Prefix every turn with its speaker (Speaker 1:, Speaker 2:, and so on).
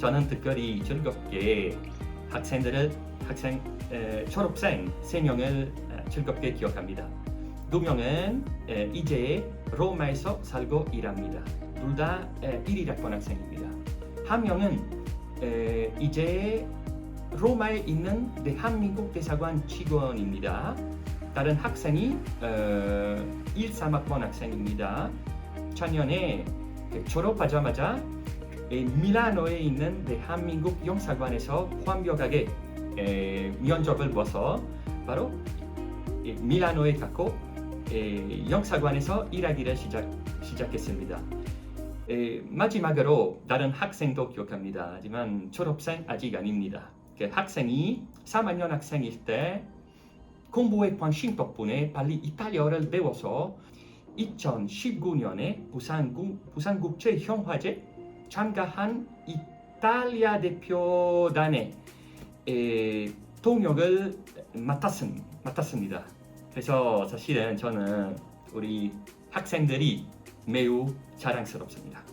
Speaker 1: 저는 특별히 즐겁게 학생들을 학생 에, 졸업생 세 명을 에, 즐겁게 기억합니다. 두 명은 에, 이제 로마에서 살고 일합니다. 둘 다 1일학번 학생입니다. 한 명은 에, 이제 로마에 있는 대한민국 대사관 직원입니다. 다른 학생이 어, 1, 3학번 학생입니다. 작년에 졸업하자마자 에, 밀라노에 있는 대한민국 영사관에서 완벽하게 에, 면접을 봐서 바로 에, 밀라노에 갔고 에, 영사관에서 일하기를 시작, 시작했습니다. 에, 마지막으로 다른 학생도 기억합니다. 하지만 졸업생 아직 아닙니다. 그 학생이 3학년 학생일 때 공부에 관심 덕분에 빨리 이탈리아어를 배워서 2019년에 부산국, 부산국제형화제 참가한 이탈리아 대표단의 에, 동역을 맡았음, 맡았습니다. 그래서 사실은 저는 우리 학생들이 매우 자랑스럽습니다.